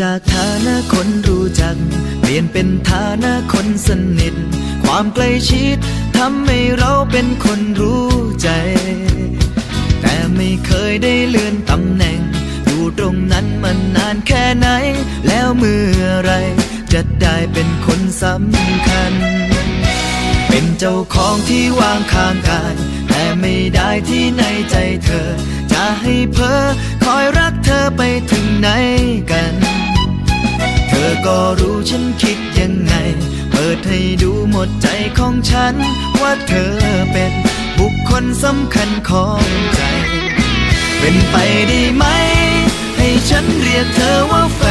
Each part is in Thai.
จากฐานะคนรู้จัก เปลี่ยนเป็นฐานะคนสนิท ความใกล้ชิดทำให้เราเป็นคนรู้ใจ แต่ไม่เคยได้เลื่อนตำแหน่ง อยู่ตรงนั้นมานนานแค่ไหน แล้วเมื่อไรจะได้เป็นคนสำคัญ เป็นเจ้าของที่วางข้างกายแต่ไม่ได้ที่ในใจเธอ จะให้เพ้อคอยรักเธอไปถึงไหนกัน ก็รู้ฉันคิดยังไง เปิดให้ดูหมดใจของฉัน ว่าเธอเป็นบุคคลสำคัญของใจ เป็นไปได้ไหม ให้ฉันเรียกเธอว่าแฟ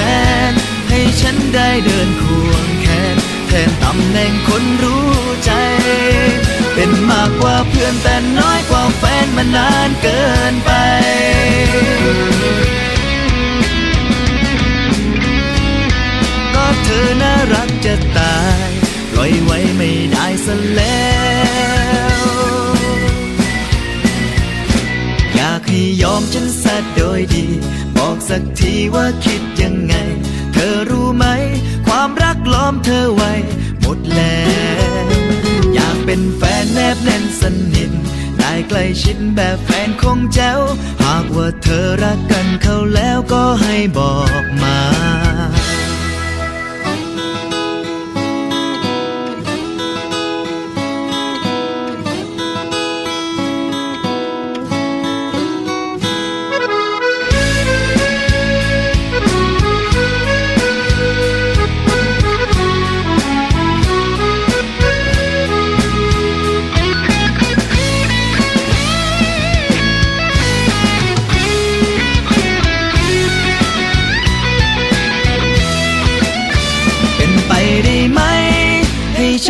น ให้ฉันได้เดินควงแขนแทนตำแหน่งคนรู้ใจ เป็นมากกว่าเพื่อนแต่น้อยกว่าแฟนมานานเกินไป จะตายปล่อยไว้ไม่ได้ซะแล้ว อยากให้ยอมฉันสัโดยดี บอกสักทีว่าคิดยังไง เธอรู้ไหม ความรักล้อมเธอไว้ หมดแล้ว อยากเป็นแฟนแนบแน่นสนิทได้ใกล้ชิดแบบแฟนคงแจ้ว หากว่าเธอรักกันเขาแล้วก็ให้บอก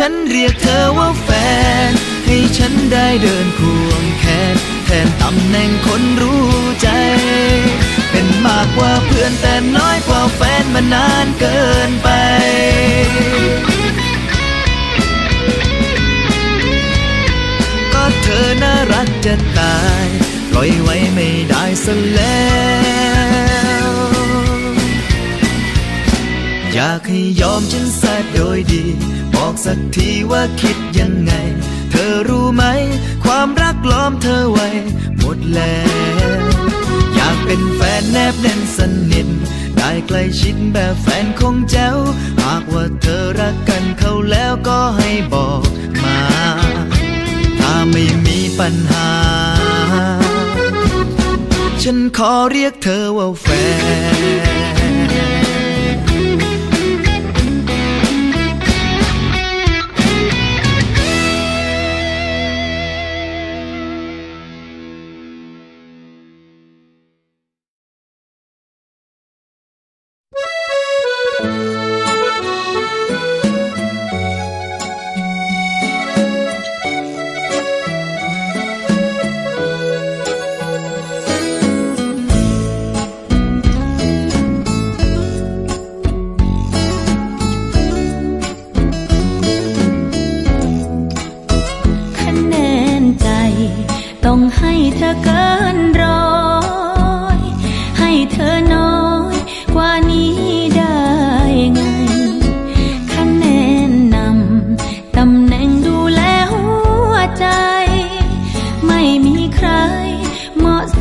ฉันเรียกเธอว่าแฟน ให้ฉันได้เดินควงแขนแทนตำแหน่งคนรู้ใจ เป็นมากกว่าเพื่อนแต่น้อยกว่าแฟนมานานเกินไปก็เธอน่ารักจะตาย ปล่อยไว้ไม่ได้ซะแล้ว อยากให้ยอมฉันสัโดยดี บอกสักทีว่าคิดยังไง เธอรู้ไหม ความรักล้อมเธอไว้ หมดแล้ว อยากเป็นแฟนแนบแน่นสนิทได้ใกล้ชิดแบบแฟนคงแจ้ว หากว่าเธอรักกันเขาแล้วก็ให้บอกมา ถ้าไม่มีปัญหา ฉันขอเรียกเธอว่าแฟน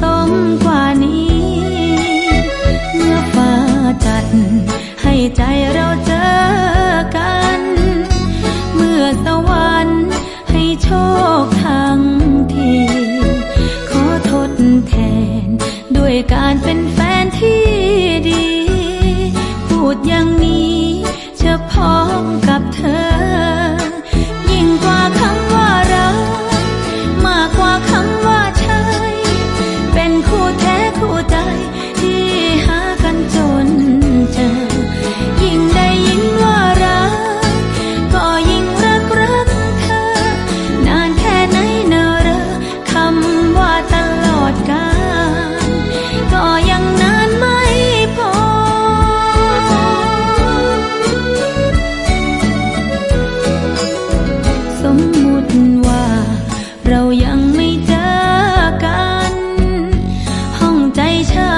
มาะสมกว่านี้ เมื่อฟ้าจัดให้ใจเราเจอ 잘